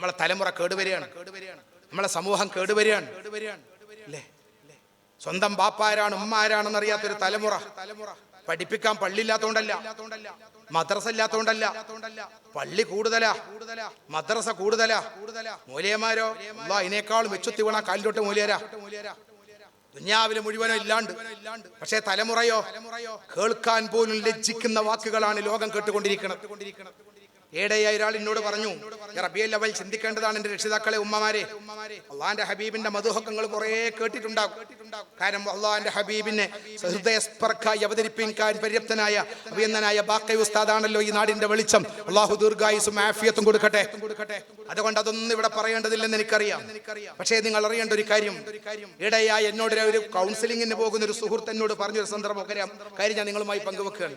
നമ്മളെ തലമുറ കേടുവരികയാണ്. നമ്മളെ സമൂഹം കേടുവരികയാണ്. അല്ലേ സ്വന്തം ബാപ്പാരാണ് ഉമ്മാരാണെന്ന് അറിയാത്തൊരു തലമുറ തലമുറ പഠിപ്പിക്കാൻ പള്ളി ഇല്ലാത്തോണ്ടല്ല മദ്രസ ഇല്ലാത്തോണ്ടല്ല പള്ളി കൂടുതലാ മദ്രസ കൂടുതലാ. മൂലയമാരോ അതിനേക്കാളും വെച്ചുത്തി വീണ കാലിലോട്ട് മൂലയരാ. ദുഞ്ഞാവിൽ മുഴുവനോ ഇല്ലാണ്ട്. പക്ഷേ തലമുറയോ കേൾക്കാൻ പോലും ലജ്ജിക്കുന്ന വാക്കുകളാണ് ലോകം കേട്ടുകൊണ്ടിരിക്കുന്നത്. ഏടയായ ഒരാൾ എന്നോട് പറഞ്ഞു റബിയൽ അവൽ ചിന്തിക്കേണ്ടതാണ് എന്റെ രക്ഷിതാക്കളെ ഉമ്മമാരെ. അള്ളാന്റെ ഹബീബിന്റെ മധുഹക്കങ്ങൾ കുറെ കേട്ടിട്ടുണ്ടാകും. കാരണം അള്ളാന്റെ ഹബീബിനെ ഹൃദയസ്പർക്കായി അവതരിപ്പിക്കാൻ പര്യാപ്തനായ അഭിയന്തനായ ബാക്കൈ ഉസ്താദാണല്ലോ ഈ നാടിന്റെ വെളിച്ചം. അള്ളാഹു ദീർഘായുസും ആഫിയത്തും കൊടുക്കട്ടെ. അതുകൊണ്ട് അതൊന്നും ഇവിടെ പറയേണ്ടതില്ലെന്ന് എനിക്കറിയാം. പക്ഷേ നിങ്ങൾ അറിയേണ്ട ഒരു കാര്യം. ഇടയായി എന്നോട് ഒരു കൗൺസിലിങ്ങിന് പോകുന്ന ഒരു സുഹൃത്ത് എന്നോട് പറഞ്ഞൊരു സന്ദർഭം കാര്യം ഞാൻ നിങ്ങളുമായി പങ്കുവെക്കുകയാണ്.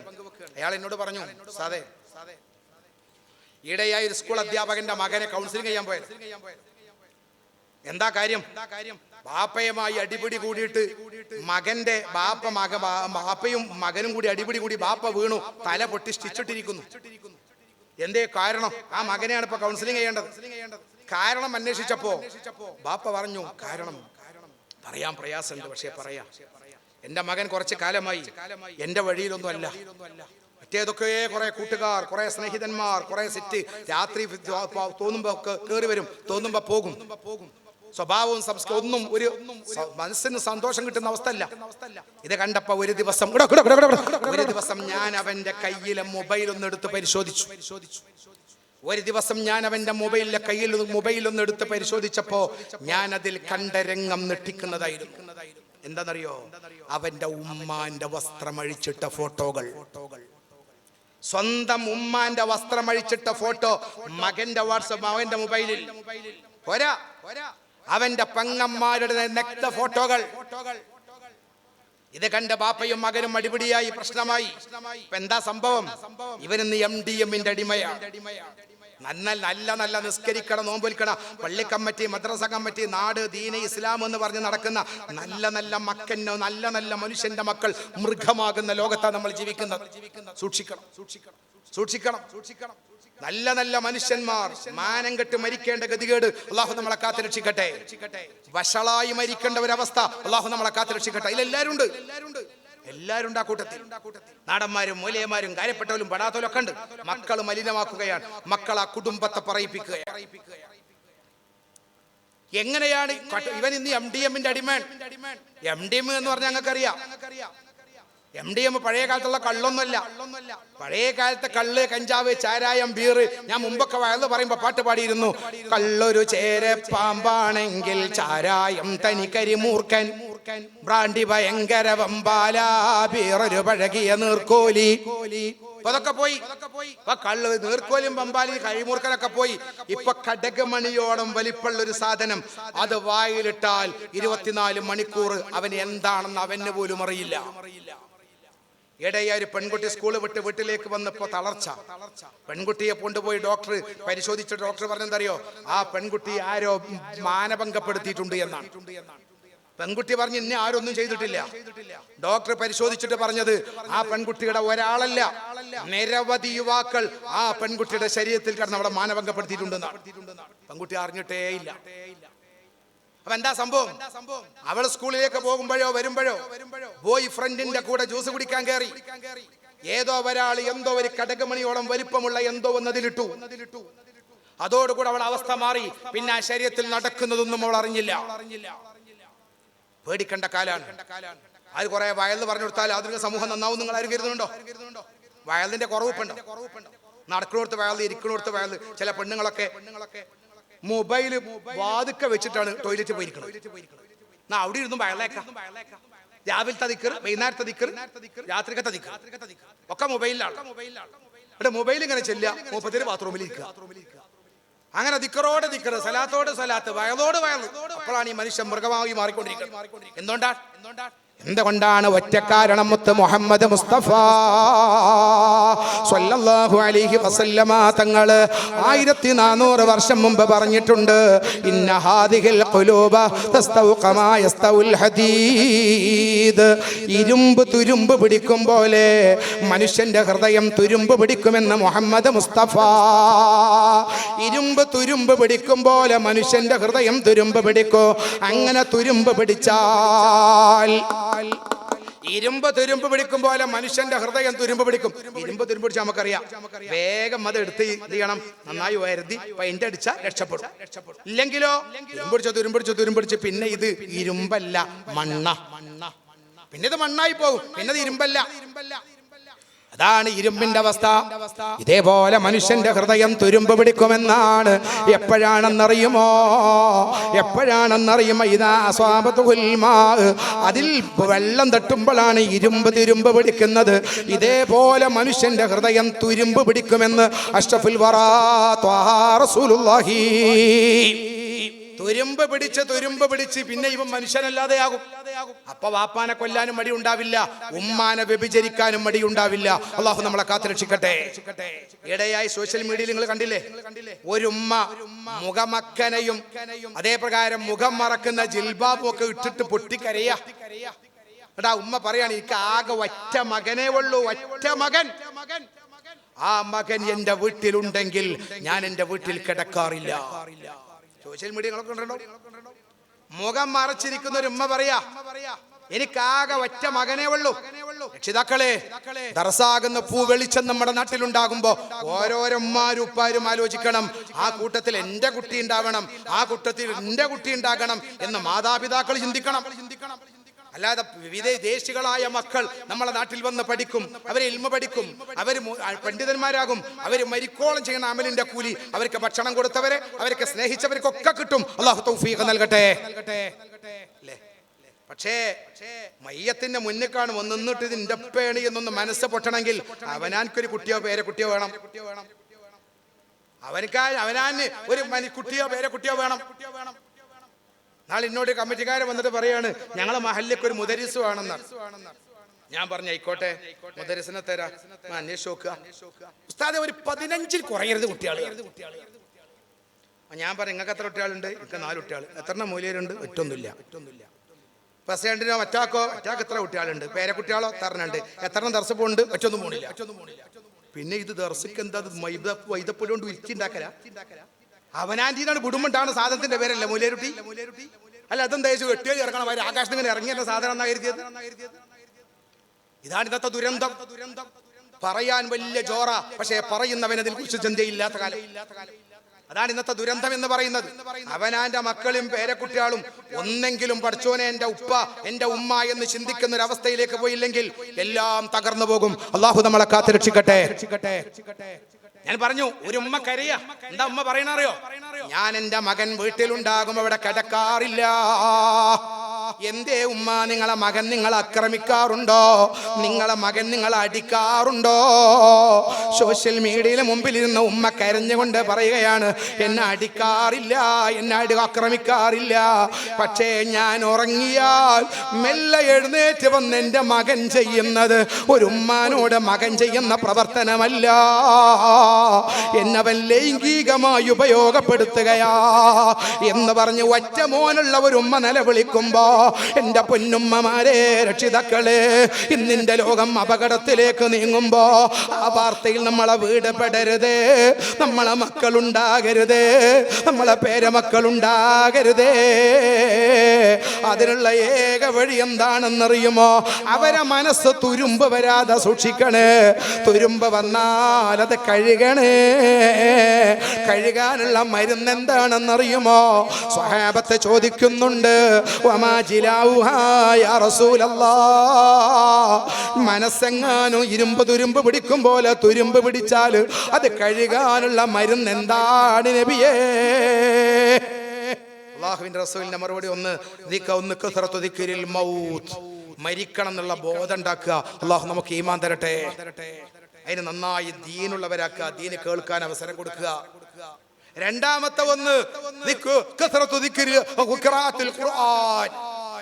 അയാൾ എന്നോട് പറഞ്ഞു സാധേ ഈടെയായി ഒരു സ്കൂൾ അധ്യാപകന്റെ മകനെ കൗൺസിലിംഗ് ചെയ്യാൻ പോയത്. എന്താ കാര്യം? ബാപ്പയുമായി അടിപിടി കൂടിയിട്ട് മകന്റെ ബാപ്പ മക ബാപ്പയും മകനും കൂടി അടിപിടി കൂടി ബാപ്പ വീണു തല പൊട്ടി സ്റ്റിച്ചിട്ടിരിക്കുന്നു. എന്തേ കാരണം? ആ മകനെയാണ് ഇപ്പൊ കൗൺസിലിംഗ് ചെയ്യേണ്ടത്. കാരണം അന്വേഷിച്ചപ്പോ ബാപ്പ പറഞ്ഞു കാരണം പറയാൻ പ്രയാസമുണ്ട് പക്ഷെ പറയാം. എന്റെ മകൻ കുറച്ച് കാലമായി എന്റെ വഴിയിലൊന്നും അല്ല മറ്റേതൊക്കെ കുറെ കൂട്ടുകാർ കുറെ സ്നേഹിതന്മാർ കുറെ സെറ്റ് രാത്രി തോന്നുമ്പോ കയറി വരും തോന്നുമ്പോ പോകും. സ്വഭാവവും സംസ്കാരം ഒന്നും ഒരു മനസ്സിന് സന്തോഷം കിട്ടുന്ന അവസ്ഥയല്ല. ഇത് കണ്ടപ്പോ ഒരു ദിവസം. ഒരു ദിവസം ഞാൻ അവന്റെ കയ്യിലെ മൊബൈൽ ഒന്ന് എടുത്ത് പരിശോധിച്ചു. ഒരു ദിവസം ഞാൻ അവന്റെ മൊബൈലിലെ കയ്യിൽ മൊബൈൽ ഒന്ന് എടുത്ത് പരിശോധിച്ചപ്പോ ഞാൻ അതിൽ കണ്ട രംഗം നെട്ടിക്കുന്നതായിരുന്നു എന്താണെന്നറിയോ അവന്റെ ഉമ്മാന്റെ വസ്ത്രം അഴിച്ചിട്ട ഫോട്ടോകൾ ഫോട്ടോകൾ. സ്വന്തം ഉമ്മാന്റെ വസ്ത്രമഴിച്ചിട്ട ഫോട്ടോ മകന്റെ വാട്സപ്പ് അവന്റെ മൊബൈലിൽ. പോരാ. അവന്റെ പെങ്ങന്മാരുടെ നെക്ത ഫോട്ടോകൾ. ഇത് കണ്ട ബാപ്പയും മകനും അടിപിടിയായി പ്രശ്നമായി. എന്താ സംഭവം? ഇവനിന്ന് എം ഡി എമ്മിന്റെ അടിമയാണ്. നല്ല നല്ല നല്ല നിസ്കരിക്കണം നോമ്പൊലിക്കണം പള്ളി കമ്മിറ്റി മദ്രസ കമ്മിറ്റി നാട് ദീന ഇസ്ലാം എന്ന് പറഞ്ഞ് നടക്കുന്ന നല്ല നല്ല മക്കന്നോ നല്ല നല്ല മനുഷ്യന്റെ മക്കൾ മൃഗമാകുന്ന ലോകത്താണ് നമ്മൾ ജീവിക്കുന്നത്. സൂക്ഷിക്കണം സൂക്ഷിക്കണം സൂക്ഷിക്കണം സൂക്ഷിക്കണം. നല്ല നല്ല മനുഷ്യന്മാർ മാനം കെട്ട് മരിക്കേണ്ട ഗതികേട് അള്ളാഹു നമ്മളെ കാത്തു രക്ഷിക്കട്ടെ വഷളായി മരിക്കേണ്ട ഒരവസ്ഥ അള്ളാഹു നമ്മളെ കാത്തു രക്ഷിക്കട്ടെ അതിലെല്ലാവരും ഉണ്ട് എല്ലാവരും ഉണ്ട് ആ കൂട്ടത്തിൽ. നാടന്മാരും മൂലയന്മാരും കാര്യപ്പെട്ടവരും പെടാത്തവരും ഒക്കെ ഉണ്ട്. മക്കൾ മലിനമാക്കുകയാണ്. മക്കൾ ആ കുടുംബത്തെ പറയിപ്പിക്കുകയാണ്. എങ്ങനെയാണ് ഇവൻ ഇന്ന് എം ഡി എമ്മിന്റെ അടിമേൻ. എം ഡി എം എന്ന് പറഞ്ഞാൽ ഞങ്ങൾക്കറിയാം. എം ഡി എം പഴയ കാലത്തുള്ള കള്ളൊന്നുമല്ല. പഴയ കാലത്തെ കള്ള് കഞ്ചാവ് ചാരായം ബീറ്. ഞാൻ മുമ്പൊക്കെ വയന്ന് പറയുമ്പോ പാട്ട് പാടിയിരുന്നു. കള്ളൊരു ചേര പാമ്പാണെങ്കിൽ ചാരായം തനിക്കരിമൂർക്കൻ ബ്രാണ്ടി ഭയങ്കര വമ്പാല ബീറൊരു പഴകിയ നീർക്കോലി. അതൊക്കെ പോയി. ഇപ്പൊ കള്ള് നീർക്കോലും പമ്പാലി കഴിമൂർക്കനൊക്കെ പോയി. ഇപ്പൊ കടകമണിയോളം വലിപ്പുള്ള ഒരു സാധനം. അത് വായിലിട്ടാൽ ഇരുപത്തിനാല് മണിക്കൂർ അവൻ എന്താണെന്ന് അവന് പോലും അറിയില്ല. ഇടയ ഒരു പെൺകുട്ടി സ്കൂൾ വിട്ട് വീട്ടിലേക്ക് വന്നപ്പോ തളർച്ച. പെൺകുട്ടിയെ കൊണ്ടുപോയി ഡോക്ടർ പരിശോധിച്ച ഡോക്ടർ പറഞ്ഞെന്തറിയോ? ആ പെൺകുട്ടി ആരോ മാനഭംഗപ്പെടുത്തിയിട്ടുണ്ട് എന്നാണ്. പെൺകുട്ടി പറഞ്ഞ് ഇന്നെ ആരൊന്നും ചെയ്തിട്ടില്ല. ഡോക്ടർ പരിശോധിച്ചിട്ട് പറഞ്ഞത് ആ പെൺകുട്ടിയുടെ ഒരാളല്ല. നിരവധി യുവാക്കൾ ആ പെൺകുട്ടിയുടെ ശരീരത്തിൽ കിടന്ന് അവിടെ മാനഭംഗപ്പെടുത്തിയിട്ടുണ്ടെന്നാണ്. പെൺകുട്ടി അറിഞ്ഞിട്ടേ ഇല്ല. അപ്പൊ എന്താ സംഭവം? അവൾ സ്കൂളിലേക്ക് പോകുമ്പോഴോ വരുമ്പോഴോ ബോയ് ഫ്രണ്ടിന്റെ കൂടെ ജ്യൂസ് കുടിക്കാൻ കയറി. ഏതോ ഒരാൾ എന്തോ ഒരു കടകമണിയോളം വലിപ്പമുള്ള എന്തോ ഒന്നതിലിട്ടു. അതോടുകൂടെ അവൾ അവസ്ഥ മാറി. പിന്നെ ആ ശരീരത്തിൽ നടക്കുന്നതൊന്നും അവൾ അറിഞ്ഞില്ല. പേടിക്കേണ്ട കാലാണ്. അത് കുറെ വയൽ പറഞ്ഞു കൊടുത്താൽ ആധുനിക സമൂഹം നന്നാവും നിങ്ങൾ ആരും കരുതുന്നുണ്ടോ വയലിന്റെ കുറവുണ്ടോ നടക്കുന്നിടത്ത് വയൽ ഇരിക്കുന്നിടത്ത് വയൽ ചില പെണ്ണുങ്ങളൊക്കെ മൊബൈൽ വാതുക്ക വെച്ചിട്ടാണ് ടോയ്ലറ്റ് പോയിരിക്കുന്നത് എന്നാ അവിടെ ഇരുന്നും വയലേക്കാം രാവിലത്തെ ദിക്കർ വൈകുന്നേരത്തെ ദിക്കർ രാത്രിക്കത്തെ ദിക്കർ. ഒക്കെ മൊബൈലിലാണ്. ഇവിടെ മൊബൈൽ ഇങ്ങനെ ചെല്ലുക മുപ്പത്തിരി ബാത്റൂമിൽ ഇരിക്കുക. അങ്ങനെ ദിക്കറോട് ദിക്കറ് സലാത്തോട് സലാത്ത് വയലോട് വയൽ. അപ്പോഴാണ് ഈ മനുഷ്യൻ മൃഗമായി മാറിക്കൊണ്ടിരിക്കുന്നത്. എന്തുകൊണ്ടാണ് എന്തുകൊണ്ടാണ് ഒറ്റക്കാരണം മുത്ത് മുഹമ്മദ് മുസ്തഫ? സ്വല്ലല്ലാഹു അലൈഹി വസല്ലമ തങ്ങൾ ആയിരത്തി നാനൂറ് വർഷം മുമ്പ് പറഞ്ഞിട്ടുണ്ട് ഇന്ന ഹാദിഹിൽ ഖുലൂബ യസ്തൗൽ ഹദീദ്. ഇരുമ്പ് തുരുമ്പ് പിടിക്കും പോലെ മനുഷ്യന്റെ ഹൃദയം തുരുമ്പ് പിടിക്കുമെന്ന് മുഹമ്മദ് മുസ്തഫ. ഇരുമ്പ് തുരുമ്പ് പിടിക്കും പോലെ മനുഷ്യന്റെ ഹൃദയം തുരുമ്പ് പിടിക്കോ. അങ്ങനെ തുരുമ്പ് പിടിച്ചാൽ ഇരുമ്പ് തുരുമ്പ് പിടിക്കും പോലെ മനുഷ്യന്റെ ഹൃദയം തുരുമ്പ് പിടിക്കും. ഇരുമ്പ് തുരുമ്പ് പിടിച്ചാൽ നമുക്കറിയാം. വേഗം അത് എടുത്ത് ചെയ്യണം. നന്നായി വരുതി പെയിന്റ് അടിച്ച രക്ഷപ്പെടും. ഇല്ലെങ്കിലോ തുരുമ്പിടിച്ച തുരുമ്പിടിച്ച തുരുമ്പിടിച്ച് പിന്നെ ഇത് ഇരുമ്പല്ല മണ്ണ. പിന്നെ ഇത് മണ്ണായി പോകും പിന്നെ ഇത് ഇരുമ്പല്ല. അതാണ് ഇരുമ്പിന്റെ അവസ്ഥ. ഇതേപോലെ മനുഷ്യന്റെ ഹൃദയം തുരുമ്പ് പിടിക്കുമെന്നാണ് എപ്പോഴാണെന്നറിയുമോ? എപ്പോഴാണെന്നറിയുമോ? ഇതാ സ്വാപത്ത് മാ അതിൽ വെള്ളം തട്ടുമ്പോഴാണ് ഇരുമ്പ് തുരുമ്പ് പിടിക്കുന്നത്. ഇതേപോലെ മനുഷ്യന്റെ ഹൃദയം തുരുമ്പ് പിടിക്കുമെന്ന് അഷ്റഫുൽ വറാ ത്വാ റസൂലുള്ളാഹി. തുരുമ്പ് പിടിച്ച് തുരുമ്പ് പിടിച്ച് പിന്നെ ഇവൻ മനുഷ്യനല്ലാതെയാകും. അപ്പൊ വാപ്പാനെ കൊല്ലാനും മടി ഉണ്ടാവില്ല. ഉമ്മാനെ വ്യഭിചരിക്കാനും മടി ഉണ്ടാവില്ല. അള്ളാഹു നമ്മളെ കാത്തുരക്ഷിക്കട്ടെ. ഇടയായി സോഷ്യൽ മീഡിയയിൽ നിങ്ങൾ കണ്ടില്ലേ? ഒരു ഉമ്മ മുഖമക്കനയും അതേപ്രകാരം മുഖം മറക്കുന്ന ജിൽബാബും ഒക്കെ ഇട്ടിട്ട് പൊട്ടിക്കരയ. എടാ ഉമ്മ പറയാണ് എനിക്ക് ആകെ ഒറ്റ മകനേ ഉള്ളൂ ഒറ്റ മകൻ. ആ മകൻ എന്റെ വീട്ടിലുണ്ടെങ്കിൽ ഞാൻ എന്റെ വീട്ടിൽ കിടക്കാറില്ല. സോഷ്യൽ മീഡിയകളൊക്കെ ഉണ്ടോ മുഖം മറച്ചിരിക്കുന്ന ഒരു ഉമ്മ പറയാ എനിക്കാകെ ഒറ്റ മകനേ ഉള്ളൂ. രക്ഷിതാക്കളെ ദർസാകുന്ന പൂ വെളിച്ചം നമ്മുടെ നാട്ടിലുണ്ടാകുമ്പോ ഓരോരോ ഉമ്മാരും ആലോചിക്കണം. ആ കൂട്ടത്തിൽ എന്റെ കുട്ടി ഉണ്ടാവണം ആ കൂട്ടത്തിൽ എന്റെ കുട്ടി ഉണ്ടാകണം എന്ന് മാതാപിതാക്കൾ ചിന്തിക്കണം. അല്ലാതെ വിദേശികളായ മക്കൾ നമ്മളെ നാട്ടിൽ വന്ന് പഠിക്കും. അവരെ ഇൽമ പഠിക്കും. അവർ പണ്ഡിതന്മാരാകും. അവർ മരിക്കോളം ചെയ്യുന്ന അമലിന്റെ കൂലി അവർക്ക് ഭക്ഷണം കൊടുത്തവരെ അവർക്ക് സ്നേഹിച്ചവർക്കൊക്കെ കിട്ടും. അള്ളാഹു തൗഫീഖ് നൽകട്ടെ. പക്ഷേ മയ്യത്തിന്റെ മുന്നിൽ കാണും ഒന്ന് നിന്നിട്ട് ഇതിന്റെ പേണി എന്നൊന്ന് മനസ്സ് പൊട്ടണമെങ്കിൽ അവനാൻക്കൊരു കുട്ടിയോ പേരെ കുട്ടിയോ വേണം. അവനക്കാ അവനാന് ഒരു കുട്ടിയോ പേരെ കുട്ടിയോ വേണം. നാളെ എന്നോട് കമ്മിറ്റിക്കാരൻ വന്നിട്ട് പറയാണ് ഞങ്ങളെ മഹല്ലേക്ക് ഒരു മുദരിസു വേണമെന്ന് ഞാൻ പറഞ്ഞു ആയിക്കോട്ടെ മുദരിസിനെ തരാ. അന്വേഷിച്ച് ഉസ്താദെ ഒരു പതിനഞ്ചിൽ കുറയരുത് കുട്ടികൾ ഞാൻ പറഞ്ഞു നിങ്ങൾക്ക് എത്ര കുട്ടികളുണ്ട്? എനിക്ക് നാല് കുട്ടികൾ എത്ര മൂല്യരുണ്ട് ഒറ്റൊന്നുമില്ല. പ്രസിഡന്റിനോ മറ്റാക്കോ? മറ്റാക്ക് എത്ര കുട്ടികളുണ്ട്? പേരക്കുട്ടികളോ തരണുണ്ട്. എത്ര ദർശപ്പുണ്ട് ഒറ്റൊന്നും പോണില്ല. പിന്നെ ഇത് ദർശക്ക് എന്താ മൈദ വൈദപ്പൊടികൊണ്ട് വിരിച്ചുണ്ടാക്കല അവനാന്റിന്നാണ് കുടുംബണ്ടാണ് സാധനത്തിന്റെ പേരല്ലേ മൂലേരുട്ടി? അല്ല അതെന്താ ചോദിച്ചു വെട്ടിയാൽ ഇറങ്ങണം അവർ ആകാശത്ത് ഇങ്ങനെ ഇറങ്ങിയ സാധനം കരുതിയത്? ഇതാണ് ഇന്നത്തെ ദുരന്തം. പറയാൻ വലിയ ജോറ പക്ഷേ പറയുന്നവൻ അതിൽ കുറിച്ച് ചിന്തയില്ലാത്ത കാലം. അതാണ് ഇന്നത്തെ ദുരന്തം എന്ന് പറയുന്നത്. അവനാന്റെ മക്കളും പേരക്കുട്ടികളും ഒന്നെങ്കിലും പഠിച്ചോനെ എന്റെ ഉപ്പ എന്റെ ഉമ്മ എന്ന് ചിന്തിക്കുന്ന ഒരു അവസ്ഥയിലേക്ക് പോയില്ലെങ്കിൽ എല്ലാം തകർന്നു പോകും. അള്ളാഹു നമ്മളെ കാത്തു രക്ഷിക്കട്ടെ ഞാൻ പറഞ്ഞു ഒരു ഉമ്മ കരയ. എന്താ ഉമ്മ പറയണറിയോ ഞാൻ എന്റെ മകൻ വീട്ടിലുണ്ടാകും അവിടെ കിടക്കാറില്ല. എന്തേ ഉമ്മ നിങ്ങളെ മകൻ നിങ്ങൾ ആക്രമിക്കാറുണ്ടോ? നിങ്ങളെ മകൻ നിങ്ങൾ അടിക്കാറുണ്ടോ? സോഷ്യൽ മീഡിയയിൽ മുമ്പിലിരുന്ന ഉമ്മ കരഞ്ഞുകൊണ്ട് പറയുകയാണ് എന്നെ അടിക്കാറില്ല എന്നെ അടി ആക്രമിക്കാറില്ല. പക്ഷേ ഞാൻ ഉറങ്ങിയാൽ മെല്ലെ എഴുന്നേറ്റ് വന്ന് എന്റെ മകൻ ചെയ്യുന്നത് ഒരു ഉമ്മാനോട് മകൻ ചെയ്യുന്ന പ്രവർത്തനമല്ല. എന്നവൻ ലൈംഗികമായി ഉപയോഗപ്പെടുത്തുകയാ എന്ന് പറഞ്ഞ് ഒറ്റ മോനുള്ള ഒരു ഉമ്മ നിലവിളിക്കുമ്പോ എന്റെ പൊന്നുമ്മമാരെ രക്ഷിതാക്കളെ ഇന്നിന്റെ ലോകം അപകടത്തിലേക്ക് നീങ്ങുമ്പോൾ ആ വാർത്തയിൽ നമ്മളെ വീട് പെടരുതേ നമ്മളെ മക്കളുണ്ടാകരുതേ നമ്മളെ പേരമക്കളുണ്ടാകരുതേ. അതിനുള്ള ഏക വഴി എന്താണെന്നറിയുമോ? അവരെ മനസ്സ് തുരുമ്പ് വരാതെ സൂക്ഷിക്കണേ. തുരുമ്പ് വന്നാൽ അത് കഴുകണേ. കഴുകാനുള്ള മരുന്ന് എന്താണെന്നറിയുമോ? സ്വഹാബത്തെ ചോദിക്കുന്നുണ്ട് റസൂലല്ലാ. മനസ്സെങ്ങാനും ഇരുമ്പ് തുരുമ്പ് പിടിക്കും പോലെ തുരുമ്പ് പിടിച്ചാൽ അത് കഴുകാനുള്ള മരുന്ന് എന്താണ് നബിയേ? അള്ളാഹുവിന്റെ റസൂലിന്റെ മറുപടി ഒന്ന് ഒന്ന് മൗത്ത്. മരിക്കണം എന്നുള്ള ബോധം ഉണ്ടാക്കുക. അള്ളാഹു നമുക്ക് ഈമാൻ തരട്ടെ. അതിന് നന്നായി ദീനുള്ളവരാക്കുക ദീന് കേൾക്കാൻ അവസരം കൊടുക്കുക. രണ്ടാമത്തെ ഒന്ന്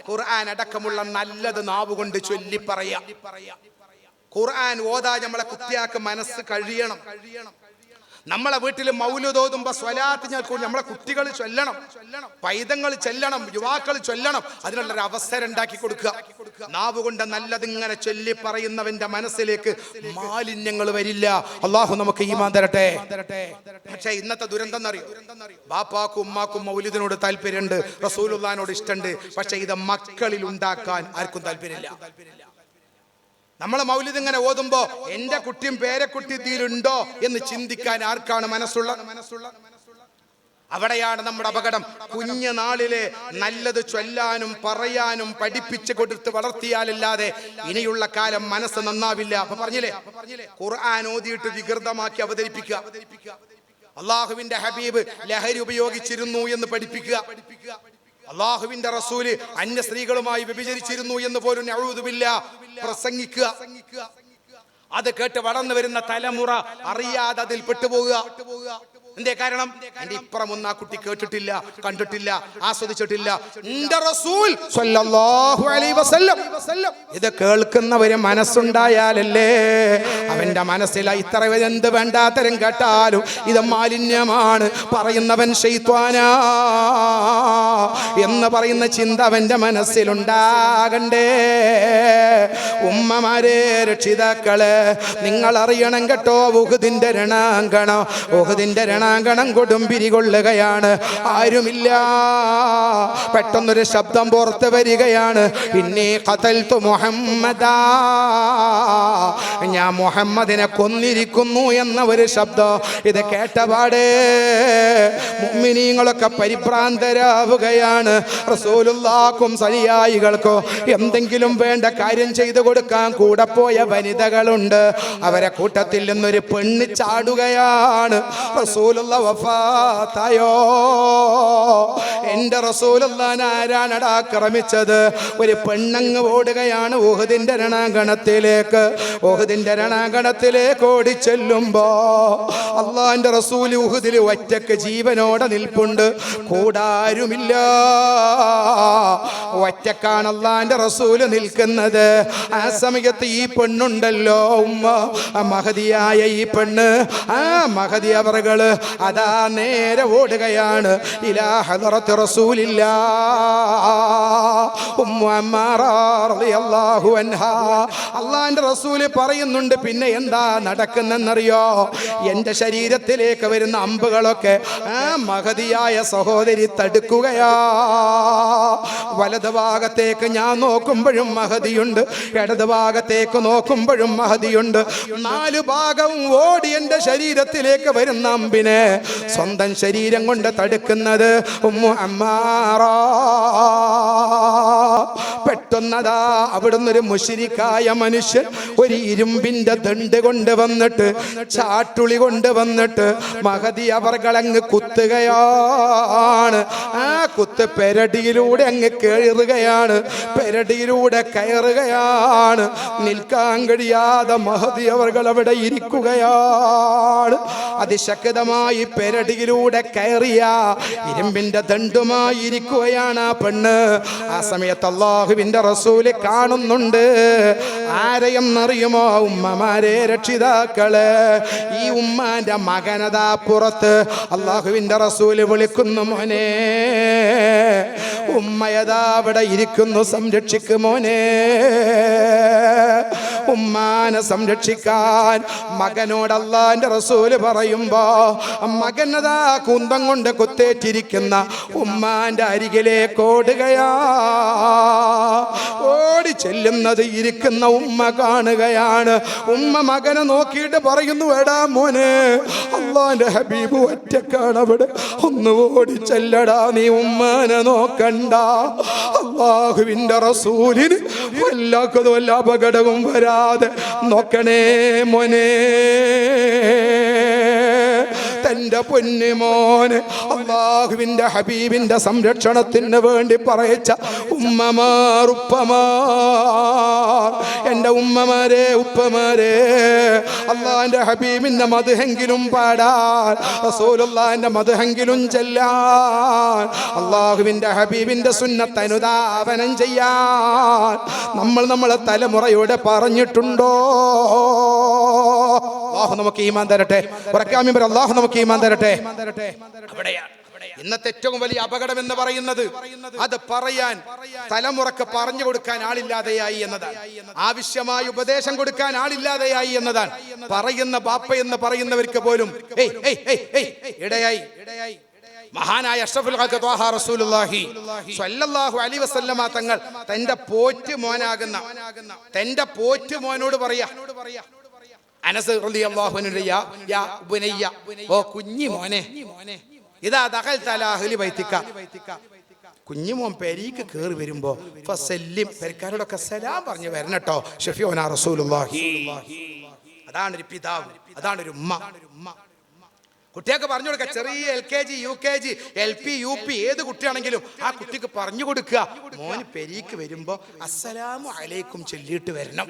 ഖുർആൻ. അടക്കമുള്ള നല്ലത് നാവ് കൊണ്ട് ചൊല്ലി പറയാ ഖുർആൻ ഓതാ നമ്മളെ കുട്ടിയാക്ക് മനസ്സ് കഴിയണം കഴിയണം. നമ്മളെ വീട്ടിൽ മൗലുതോതുമ്പോ സ്വലാത്ത് ഞാൻ നമ്മളെ കുട്ടികൾ ചൊല്ലണം. പൈതങ്ങൾ ചൊല്ലണം യുവാക്കൾ ചൊല്ലണം. അതിനുള്ള ഒരു അവസരം ഉണ്ടാക്കി കൊടുക്കുക. നാവ് കൊണ്ട് നല്ലതിങ്ങനെ ചൊല്ലി പറയുന്നവന്റെ മനസ്സിലേക്ക് മാലിന്യങ്ങൾ വരില്ല. അള്ളാഹു നമുക്ക് ഈമാൻ തരട്ടെ. പക്ഷേ ഇന്നത്തെ ദുരന്തം അറിയോ ബാപ്പാക്കും ഉമ്മാക്കും മൗലിദിനോട് താല്പര്യമുണ്ട് റസൂലുള്ളാനോട് ഇഷ്ടമുണ്ട്. പക്ഷെ ഇത് മക്കളിൽ ഉണ്ടാക്കാൻ ആർക്കും താല്പര്യമില്ല. നമ്മളെ മൗലിത് ഇങ്ങനെ ഓതുമ്പോ എന്റെ കുട്ടിയും പേരക്കുട്ടി ഇതിലുണ്ടോ? എന്ന് ചിന്തിക്കാൻ ആർക്കാണ് മനസ്സുള്ള മനസ്സുള്ള അവിടെയാണ് നമ്മുടെ അപകടം. കുഞ്ഞു നാളിലെ നല്ലത് ചൊല്ലാനും പറയാനും പഠിപ്പിച്ചു കൊടുത്ത് വളർത്തിയാലല്ലാതെ ഇനിയുള്ള കാലം മനസ്സ് നന്നാവില്ല. അപ്പൊ പറഞ്ഞില്ലേ? ഖുർആൻ ഓതിയിട്ട് വികൃതമാക്കി അവതരിപ്പിക്കുക. അള്ളാഹുവിന്റെ ഹബീബ് ലഹരി ഉപയോഗിച്ചിരുന്നു എന്ന് പഠിപ്പിക്കുക. അള്ളാഹുവിന്റെ റസൂൽ അന്യ സ്ത്രീകളുമായി വ്യഭിചരിച്ചിരുന്നു എന്ന് പോലും അഴുതുമില്ല പ്രസംഗിക്കുക. അത് കേട്ട് വളർന്നു വരുന്ന തലമുറ അറിയാതെ അതിൽ പെട്ടുപോകുക എന്തേ കാരണം? എന്റെ ഇപ്പുറം ഒന്നും ആ കുട്ടി കേട്ടിട്ടില്ല കണ്ടിട്ടില്ല ആസ്വദിച്ചിട്ടില്ല. ഇത് കേൾക്കുന്നവര് മനസ്സുണ്ടായാലല്ലേ? അവന്റെ മനസ്സിൽ ഇത്ര എന്ത് വേണ്ടാത്തരം കേട്ടാലും ഇത് മാലിന്യമാണ്. പറയുന്നവൻ ഷെയ്ത്വാനാ. എന്ന് പറയുന്ന ചിന്ത അവന്റെ മനസ്സിലുണ്ടാകണ്ടേ. ഉമ്മമാരെ രക്ഷിതാക്കൾ നിങ്ങൾ അറിയണം കേട്ടോ ഉഹുദിന്റെ രണാങ്കണം ഉഹുദിന്റെ രണാങ്കണം കൊടുമ്പിരി കൊള്ളുകയാണ്. ആരുമില്ല. പെട്ടെന്നൊരു ശബ്ദം പുറത്ത് വരികയാണ്. പിന്നെ കതൽത്തു മുഹമ്മദാ. ഞാൻ മുഹമ്മദിനെ കൊന്നിരിക്കുന്നു എന്ന ഒരു ശബ്ദം. ഇത് കേട്ടപാടേ മുഅ്മിനീങ്ങളൊക്കെ പരിഭ്രാന്തരാവുകയാണ്. റസൂലുള്ളാക്കും സനിയായികൾക്കോ എന്തെങ്കിലും വേണ്ട കാര്യം ചെയ്തു കൊടുക്കാൻ കൂടെ പോയ വനിതകളുണ്ട്. അവരെ കൂട്ടത്തിൽ നിന്നൊരു പെണ്ണ് ചാടുകയാണ്. റസൂലുള്ള വഫാത്തായോ? എന്റെ റസൂലുള്ളാൻ ആരാണടാ ആക്രമിച്ചത് ഒരു പെണ്ണങ്ങ് ഓടുകയാണ് ഊഹദിന്റെ രണാങ്കണത്തിലേക്ക്. ഊഹദിന്റെ രണാങ്കണത്തിലേക്ക് ഓടിച്ചെല്ലുമ്പോ അള്ളാന്റെ റസൂൽ ഊഹദിൽ ഒറ്റയ്ക്ക് ജീവനോടെ നിൽപ്പുണ്ട്. കൂടാരുമില്ല. ഒറ്റക്കാണ് അള്ളാന്റെ റസൂൽ നിൽക്കുന്നത്. ആ സമയത്ത് ഈ പെണ്ണുണ്ടല്ലോ ഉമ്മ. മഹതിയായ ഈ പെണ്ണ്. ആ മഹതി അവറുകൾ അതാ നേരെ ഓടുകയാണ്. അള്ളാന്റെ റസൂൽ പറയുന്നുണ്ട് പിന്നെ എന്താ നടക്കുന്നെന്നറിയോ എന്റെ ശരീരത്തിലേക്ക് വരുന്ന അമ്പുകളൊക്കെ മഹതിയായ സഹോദരി തടുക്കുകയാ. വലത് ഭാഗത്തേക്ക് ഞാൻ നോക്കുമ്പോഴും മഹതിയുണ്ട് ഇടത് ഭാഗത്തേക്ക് നോക്കുമ്പോഴും മഹതിയുണ്ട്. നാലു ഭാഗം ഓടി എന്റെ ശരീരത്തിലേക്ക് വരുന്ന അമ്പിനെ സ്വന്തം ശരീരം കൊണ്ട് തടുക്കുന്നത് ഉമ്മു അമ്മാറ. പെട്ടെന്നതാ അവിടുന്ന് ഒരു മുഷിരിക്കായ മനുഷ്യൻ ഒരു ഇരുമ്പിന്റെ ദണ്ട് കൊണ്ട് വന്നിട്ട് ചാട്ടുളി കൊണ്ട് വന്നിട്ട് മഹതി അവർകളങ്ങ് കുത്തുകയാണ്. ആ കുത്ത് പെരടിയിലൂടെ അങ്ങ് കയറുകയാണ് പെരടിയിലൂടെ കയറുകയാണ്. നിൽക്കാൻ കഴിയാതെ മഹതി അവർകൾ അവിടെ ഇരിക്കുകയാണ്. അതിശക്തമായി പെരടിയിലൂടെ കയറിയ ഇരുമ്പിന്റെ ദണ്ടുമായി ഇരിക്കുകയാണ് ആ പെണ്ണ്. ആ സമയത്ത് അള്ളാഹുവിന്റെ റസൂൽ കാണുന്നുണ്ട്. ആരെയും ആരെയെന്നറിയുമോ? ഉമ്മമാരെ രക്ഷിതാക്കൾ. ഈ ഉമ്മാന്റെ മകനതാ പുറത്ത് അള്ളാഹുവിന്റെ റസൂൽ വിളിക്കുന്നു മോനെ. ഉമ്മയതാ അവിടെ ഇരിക്കുന്നു? സംരക്ഷിക്കും മോനെ. ഉമ്മാനെ സംരക്ഷിക്കാൻ മകനോട് റസൂൽ പറയുമ്പോ മകനതാ കുന്തം കൊണ്ട് കുത്തേറ്റിരിക്കുന്ന ഉമ്മാന്റെ അരികിലേക്ക് ഓടുകയാ ഓടി ചെല്ലുന്നത് ഇരിക്കുന്ന ഉമ്മ കാണുകയാണ്. ഉമ്മ മകനെ നോക്കിയിട്ട് പറയുന്നു എടാ മോനെ അള്ളാന്റെ ഹബീബ് ഒറ്റക്കാണ് അവിടെ. ഒന്ന് ഓടി ചെല്ലടാ നീ ഉമ്മാനെ നോക്കണ്ട. അള്ളാഹുവിന്റെ റസൂലിന് വല്ലാക്കതും വല്ല അപകടവും വരാതെ നോക്കണേ മോനെ. എന്റെ പൊന്നുമോന് അള്ളാഹുവിന്റെ ഹബീബിന്റെ സംരക്ഷണത്തിന് വേണ്ടി പറയിച്ച ഉമ്മമാർ ഉപ്പമാർ. എന്റെ ഉമ്മമാരെ ഉപ്പമാരെ അള്ളാഹിന്റെ ഹബീബിന്റെ മധുഹെങ്കിലും പാടാൻ റസൂലുള്ളാഹിന്റെ മധുഹെങ്കിലും ചെല്ലാൻ അള്ളാഹുവിന്റെ ഹബീബിന്റെ സുന്നത്ത് അനുധാവനം ചെയ്യാൻ. നമ്മൾ നമ്മളെ തലമുറയോടെ പറഞ്ഞിട്ടുണ്ടോ? അള്ളാഹു നമുക്ക് ഈമാൻ തരട്ടെ. ഉറക്കാമിമ്പർ അള്ളാഹു നമുക്ക് ഈമാൻ തരട്ടെ. അവിടെയാണ് ഇന്നത്തെ ഏറ്റവും വലിയ അപകടം എന്ന് പറയുന്നത് അത് പറയാൻ തലമുറയ്ക്ക് പറഞ്ഞു കൊടുക്കാൻ ആളില്ലാതെയായി എന്നതാണ്. ആവശ്യമായ ഉപദേശം കൊടുക്കാൻ ആളില്ലാതെയായി എന്നതാണ്. പറയുന്ന ബാപ്പ എന്ന് പറയുന്നവർക്ക് പോലും ഇടയായി ഇടയായി. മഹാനായ അഷ്റഫുൽ സ്വല്ലല്ലാഹു അലൈഹി വസല്ലമ തങ്ങൾ തന്റെ പോറ്റ് മോനാകുന്ന തന്റെ പോറ്റ് മോനോട് പറയാ അനസ് റളിയല്ലാഹു അൻഹു യാ യാ ഓ കുഞ്ഞി മോനെ ഇതാ തകൽ തലാഹുലി വൈത്തിക്ക കുഞ്ഞുമോൻ പെരീക്ക് കയറി വരുമ്പോ ഫസല്ലിം പെരക്കാരോടൊക്കെ സലാം പറഞ്ഞു വരണട്ടോ ഷെഫിയോന റസൂലുള്ളാഹി. അതാണ് ഒരു പിതാവ് അതാണ് ഒരു ഉമ്മ. കുട്ടിയൊക്കെ പറഞ്ഞു കൊടുക്കുക ചെറിയ L K G U K G L P U P ഏത് കുട്ടിയാണെങ്കിലും ആ കുട്ടിക്ക് പറഞ്ഞു കൊടുക്കുക. മോന് പെരീക്ക് വരുമ്പോ അസ്സലാമു അലൈക്കും ചൊല്ലിയിട്ട് വരണം.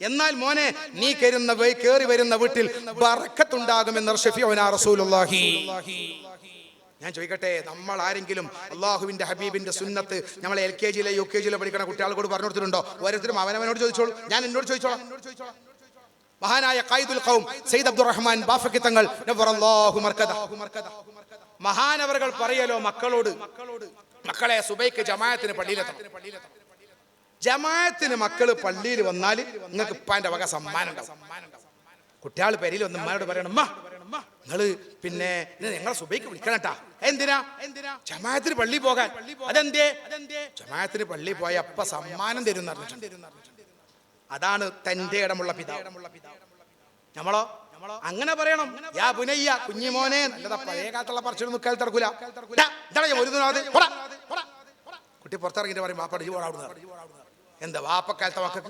എന്നാൽ മോനെ നീ കരുന്ന കയറി വരുന്ന വീട്ടിൽ ബറക്കത്തുണ്ടാകുമെന്ന് റസൂലുള്ളാഹി. ഞാൻ ചോദിക്കട്ടെ നമ്മൾ ആരെങ്കിലും അള്ളാഹുവിന്റെ ഹബീബിന്റെ സുന്നത്ത് നമ്മൾ എൽ കെ ജിയിലെ യു കെ ജിയിലെ പഠിക്കണ കുട്ടികളോട് പറഞ്ഞു കൊടുത്തിട്ടുണ്ടോ? ഓരോരുത്തരും അവനവനോട് ചോദിച്ചോളൂ. ഞാൻ എന്നോട് ചോദിച്ചോളാം. മഹാനായ ഖൈദുൽ ഖൗം സയ്യിദ് അബ്ദുറഹ്മാൻ ബാഫക്കി തങ്ങൾ മഹാനവറുകൾ പറയലോ മക്കളോട്? മക്കളെ സുബൈക്ക് ജമാഅത്തിന് പള്ളിയിലെത്തണം. ജമാഅത്തിന് മക്കൾ പള്ളിയിൽ വന്നാൽ നിങ്ങൾക്ക് ഇപ്പാന്റെ വക സമ്മാനം ഉണ്ടാവും. കുട്ടികൾ പെരിയിൽ വന്ന് ഉമ്മാനോട് പറയണം നിങ്ങൾ പിന്നെ ഞങ്ങളെ സുബൈക്ക് വിളിക്കണം എന്തിനാ? എന്തിനാ പള്ളി പോകാൻ. അതെന്തേ? ജമാത്തിന് പള്ളി പോയ അപ്പ സമ്മാനം തരും. അതാണ് തന്റെ ഇടമുള്ള പിതാവ്. നമ്മളോ അങ്ങനെ പറയണം. യാ പുനയ്യ കുഞ്ഞിമോനെ നല്ലതാ പഴയ കാലത്തുള്ള പറിച്ചു നിൽക്കാൻ തിറക്കൂല ഒരു. കുട്ടി പുറത്തിറങ്ങിട്ട് പറയും വാപ്പ അടിച്ചു പോടാ എന്താ വാപ്പക്കാലത്തെ വാക്ക്?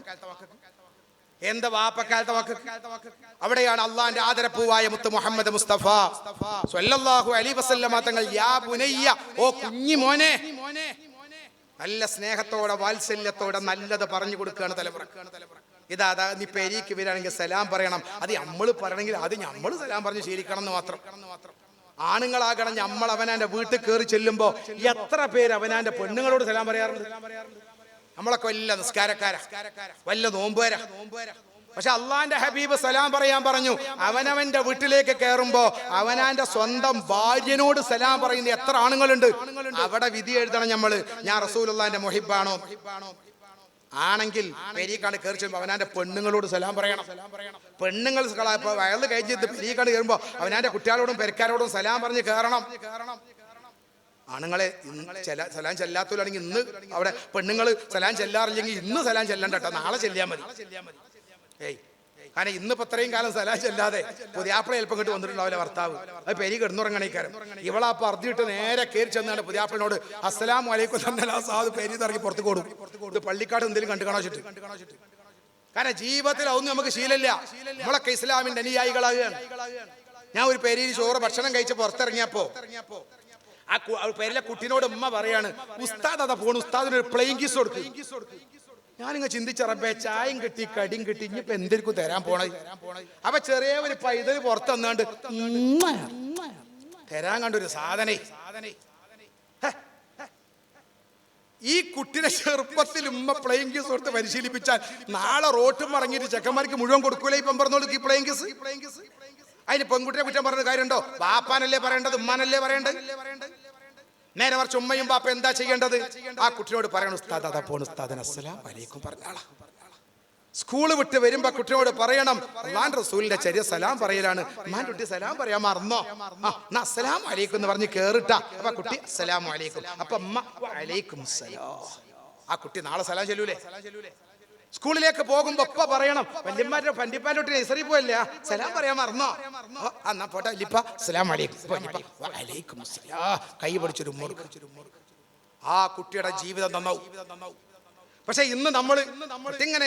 എന്താ വാപ്പക്കാലത്തെ വാക്ക്? അവിടെയാണ് അള്ളാന്റെ ആദരപ്പൂവായ മുത്ത് മുഹമ്മദ് മുസ്തഫ. സ്വല്ലല്ലാഹു അലൈഹി വസല്ലമ തങ്ങൾ യാ പുനയ്യ ഓ കുഞ്ഞി മോനെ. നല്ല സ്നേഹത്തോടെ വാത്സല്യത്തോടെ നല്ലത് പറഞ്ഞു കൊടുക്കുകയാണ് തലമുറ. ഇതാ അതാ നീ പെരീക്ക് വരാണെങ്കിൽ സലാം പറയണം. അത് നമ്മൾ പറയണമെങ്കിൽ അത് നമ്മൾ സലാം പറഞ്ഞ് ശീലിക്കണം എന്ന് മാത്രം. ആണുങ്ങളാകണം നമ്മൾ അവനാന്റെ വീട്ടിൽ കയറി ചെല്ലുമ്പോ എത്ര പേര് അവനാന്റെ പെണ്ണുങ്ങളോട് സലാം പറയാറുണ്ട്? നമ്മളൊക്കെ വല്ല നിസ്കാരക്കാരാ. വല്ല നോമ്പുകാരാ. പക്ഷെ അള്ളാന്റെ ഹബീബ് സലാം പറയാൻ പറഞ്ഞു അവനവന്റെ വീട്ടിലേക്ക് കയറുമ്പോ അവനാന്റെ സ്വന്തം ഭാര്യനോട് സലാം പറയുന്ന എത്ര ആണുങ്ങളുണ്ട്? അവിടെ വിധി എഴുതണം നമ്മൾ ഞാൻ റസൂലുള്ളാന്റെ മൊഹിബാണോ? ആണെങ്കിൽ പെരീക്കാട് കയറി ചെല്ലുമ്പോൾ അവനാന്റെ പെണ്ണുങ്ങളോട് സലാം പറയണം. പെണ്ണുങ്ങൾ വയൽ കഴിച്ചിട്ട് പെരീക്കാണ് കയറുമ്പോ അവനാന്റെ കുട്ടികളോടും പെരക്കാരോടും സലാം പറഞ്ഞ് കയറണം ആണുങ്ങളെ സലാം ചെല്ലാത്തവരാണെങ്കിൽ ഇന്ന് അവിടെ പെണ്ണുങ്ങൾ സലാം ചെല്ലാറില്ലെങ്കിൽ ഇന്ന് സലാം ചെല്ലണ്ട നാളെ ചെല്ലിയാൽ മതി. ഏയ് കാരണം ഇന്നിപ്പോ ഇത്രയും കാലം സലാശല്ലാതെ പുതിയാപ്പിള ചിലപ്പോൾ ഇങ്ങോട്ട് വന്നിട്ടുണ്ടാവില്ല ഭർത്താവ്. അത് പെരി കിടന്നുറങ്ങണേക്കാരൻ ഇവളാ പറഞ്ഞിട്ട് നേരെ കയറി ചെന്നാണ് പുതിയാപ്പിളിനോട് അസ്സലാം വലൈക്കും തന്നെ സാധു പെരി ഇറങ്ങി പുറത്ത് കൊടുക്കും. ഇത് പള്ളിക്കാട് എന്തെങ്കിലും കണ്ടു കാണാച്ചിട്ട് കാരണം ജീവിതത്തിൽ അതൊന്നും നമുക്ക് ശീലമില്ല. നമ്മളൊക്കെ ഇസ്ലാമിന്റെ അനുയായികളാകുകയാണ്. ഞാൻ ഒരു പെരിയിൽ ചോറ് ഭക്ഷണം കഴിച്ച് പുറത്തിറങ്ങിയപ്പോ ആ പേരിലെ കുട്ടിനോട് ഉമ്മ പറയാണ് ഉസ്താദ് അതാ പോണു ഉസ്താദിന് ഒരു പ്ലെയിൻ കിസ് കൊടുക്കും. ഞാനിങ്ങ് ചിന്തിച്ചറപ്പേ ചായയും കിട്ടി കടിയും കിട്ടി ഇനിയിപ്പോ എന്തിരിക്കും തരാൻ പോണേ അപ്പൊ ചെറിയ ഒരു പൈതൽ പുറത്ത് വന്നാണ്ട് ഉമ്മ. തരാൻ കണ്ടൊരു സാധനേ. ഈ കുട്ടിനെ ചെറുപ്പത്തിൽ ഉമ്മ പ്ലെയിങ് കേസ് കൊടുത്ത് പരിശീലിപ്പിച്ചാൽ നാളെ റോട്ടും മറങ്ങിയിട്ട് ചെക്കന്മാർക്ക് മുഴുവൻ കൊടുക്കൂലേ ഇപ്പം പറഞ്ഞോളൂ ഈ പ്ലെയിൻ കേസ് അതിന് പെൺകുട്ടിയെ കുറ്റം പറഞ്ഞ കാര്യമുണ്ടോ? ബാപ്പാനല്ലേ പറയേണ്ടത് ഉമ്മാനല്ലേ പറയേണ്ടത്? നേരെ മറിച്ച് ഉമ്മയും പാപ്പ എന്താ ചെയ്യേണ്ടത്? ആ കുട്ടിയോട് പറയണം ഉസ്താദ് അതാ പോണ് ഉസ്താദിന് അസ്സലാം വലൈക്കും പറഞ്ഞാളാ. സ്കൂൾ വിട്ട് വരുമ്പോ കുട്ടിയോട് പറയണം അള്ളാൻ റസൂലിന്റെ ചെറിയ സലാം പറയലാണ്. മാൻ കുട്ടി സലാം പറയാൻ മറന്നോ? എന്നാ അസ്സലാം അലൈക്കും എന്ന് പറഞ്ഞ് കേറിട്ടാ. അപ്പൊ കുട്ടി അസ്സലാം അലൈക്കും. അപ്പൊ അമ്മ അലൈക്കും സലാം ആ കുട്ടി നാളെ സലാം ചെല്ലൂലേ? സ്കൂളിലേക്ക് പോകുമ്പോ ഒപ്പ പറയണം. വല്യമ്മാരുടെ പണ്ടിപ്പാലോട്ട് നഴ്സറി പോയല്ലേ. സലാം പറയാൻ മറന്നോ? എന്നാ പോട്ടെ വല്യപ്പ സലാം വലൈക്കും കൈ പിടിച്ചൊരു ആ കുട്ടിയുടെ ജീവിതം നന്നാവും പക്ഷെ ഇന്ന് നമ്മൾ ഇങ്ങനെ